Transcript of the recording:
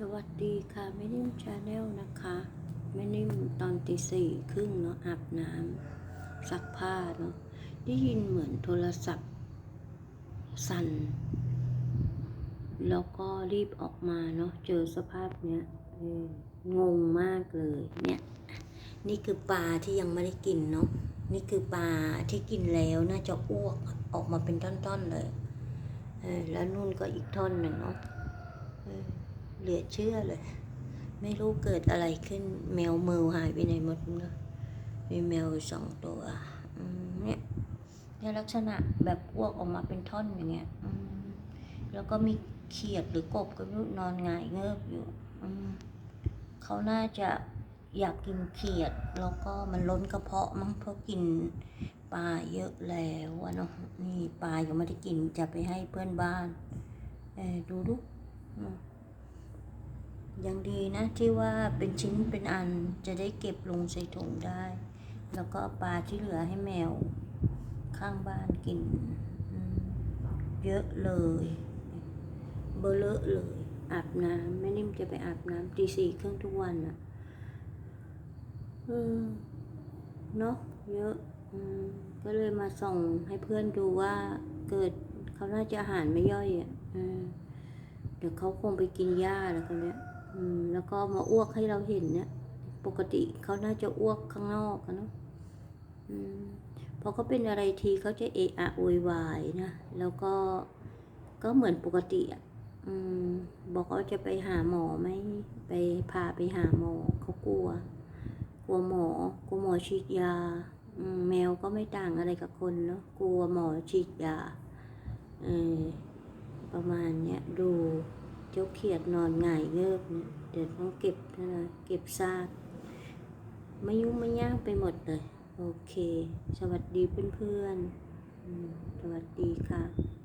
สวัสดีค่ะแม่นิ่มชาแนลนะคะแม่นิ่มตอนตีสี่ครึ่งเนาะอาบน้ำซักผ้าเนาะได้ยินเหมือนโทรศัพท์ สั่น แล้วก็รีบออกมาเนาะเจอสภาพเนี้ยงงมากเลยเนี่ย นี่คือปลาที่ยังไม่ได้กินเนาะนี่คือปลาที่กินแล้วน่าจะอ้วกออกมาเป็นท่อนๆเลยเแล้วนู่นก็อีกท่อนหนึ่งเนาะ เหลือเชื่อเลย ไม่รู้เกิดอะไรขึ้น แมวเมือหายไปไหนหมดเนอะมีแมวสองตัวเนี่ยเนี่ยลักษณะแบบอ้วกออกมาเป็นท่อนอย่างเงี้ยแล้วก็มีเขียดหรือกบก็รู้นอนงายเงิบอยู่เขาน่าจะอยากกินเขียด แล้วก็มันล้นกระเพาะมั้งเพราะกินปลาเยอะแล้วอะเนาะนี่ปลายังไม่ได้กินจะไปให้เพื่อนบ้านเออดูดู ยังดีนะที่ว่าเป็นชิ้นเป็นอันจะได้เก็บลงใส่ถุงได้ แล้วก็ปลาที่เหลือให้แมว ข้างบ้านกิน เยอะเลย เบอเลอะเลย อาบน้ำแม่นิ่มจะไปอาบน้ำตีสี่ครึ่งทุกวันอะ่ะเนาะเยอะอก็เลยมาส่งให้เพื่อนดูว่าเกิดเขาน่าจะอาหารไม่ย่อยอะ่ะเดี๋ยวเขาคงไปกินหญ้าแล้วคนเนี้ย แล้วก็มาอ้วกให้เราเห็นเนี่ย ปกติเขาน่าจะอ้วกข้างนอกอะเนาะอืมพอเขาเป็นอะไรทีเขาจะเอะอะโวยวายนะ แล้วก็ก็เหมือนปกติอะอืมบอกว่าจะไปหาหมอไหมไปพาไปหาหมอเขากลัว กลัวหมอกลัวหมอฉีดยาอืมแมวก็ไม่ต่างอะไรกับคนเนาะกลัวหมอฉีดยาเออประมาณเนี้ยดู จ้าเขียดนอนหงายเงิบเนี่ยเดี๋ยวต้องเก็บนะเก็บซากไม่ยุ่งไม่ยากไปหมดเลย โอเค สวัสดีเพื่อนๆอืมสวัสดีค่ะ